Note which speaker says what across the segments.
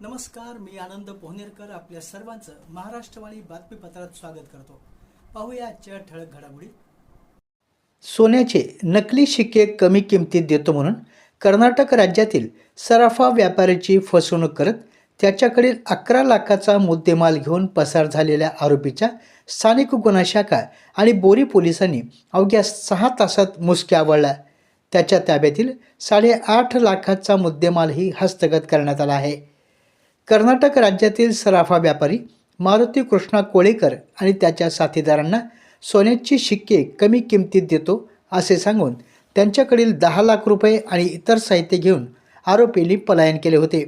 Speaker 1: नमस्कार मी आनंद पोहनेरकर आपल्या सर्वांचं महाराष्ट्रवाणी बातमीपत्रात स्वागत करतो. पाहूया आजच्या ठळक घडामोडी. सोन्याचे नकली शिक्के कमी किमतीत देतो म्हणून कर्नाटक राज्यातील सराफा व्यापाऱ्याची फसवणूक करत त्याच्याकडील अकरा लाखाचा मुद्देमाल घेऊन पसार झालेल्या आरोपीच्या स्थानिक गुन्हा शाखा आणि बोरी पोलिसांनी अवघ्या सहा तासात मुसक्या आवळला त्याच्या ताब्यातील साडेआठ लाखाचा मुद्देमालही हस्तगत करण्यात आला आहे. कर्नाटक राज्यातील सराफा व्यापारी मारुती कृष्णा कोळेकर आणि त्याच्या साथीदारांना सोन्याची शिक्के कमी किमतीत देतो असे सांगून त्यांच्याकडील दहा लाख रुपये आणि इतर साहित्य घेऊन आरोपींनी पलायन केले होते.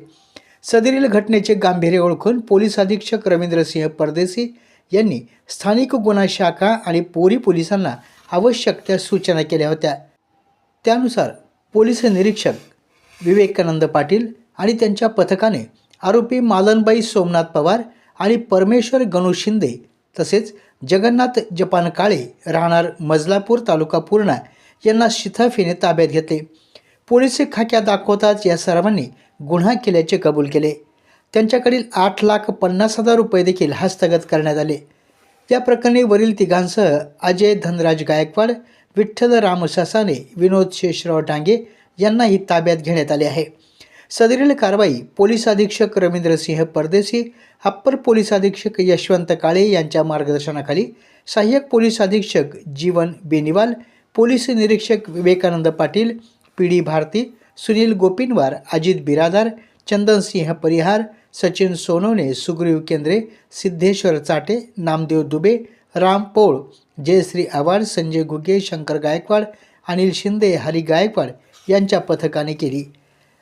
Speaker 1: सदरील घटनेचे गांभीर्य ओळखून पोलीस अधीक्षक रवींद्रसिंह परदेसी यांनी स्थानिक गुन्हा शाखा आणि पोरी पोलिसांना आवश्यक त्या सूचना केल्या होत्या. त्यानुसार पोलीस निरीक्षक विवेकानंद पाटील आणि त्यांच्या पथकाने आरोपी मालनबाई सोमनाथ पवार आणि परमेश्वर गणू शिंदे तसेच जगन्नाथ जपान काळे राहणार मजलापूर तालुका पूर्णा यांना शिथाफीने ताब्यात घेतले. पोलीस खाक्या दाखवताच या सर्वांनी गुन्हा केल्याचे कबूल केले. त्यांच्याकडील आठ लाख पन्नास हजार रुपये देखील हस्तगत करण्यात आले. या प्रकरणी वरील तिघांसह अजय धनराज गायकवाड विठ्ठल रामसासाने विनोद शेषराव डांगे यांनाही ताब्यात घेण्यात आले आहे. सदरील कारवाई पोलीस अधीक्षक रवींद्रसिंह परदेशी अप्पर पोलीस अधीक्षक यशवंत काळे यांच्या मार्गदर्शनाखाली सहाय्यक पोलीस अधीक्षक जीवन बेनिवाल पोलीस निरीक्षक विवेकानंद पाटील पी डी भारती सुनील गोपिनवार अजित बिरादार चंदनसिंह परिहार सचिन सोनवणे सुग्रीव केंद्रे सिद्धेश्वर चाटे नामदेव दुबे राम पोळ जयश्री आव्हाड संजय घुगे शंकर गायकवाड अनिल शिंदे हरी गायकवाड यांच्या पथकाने केली.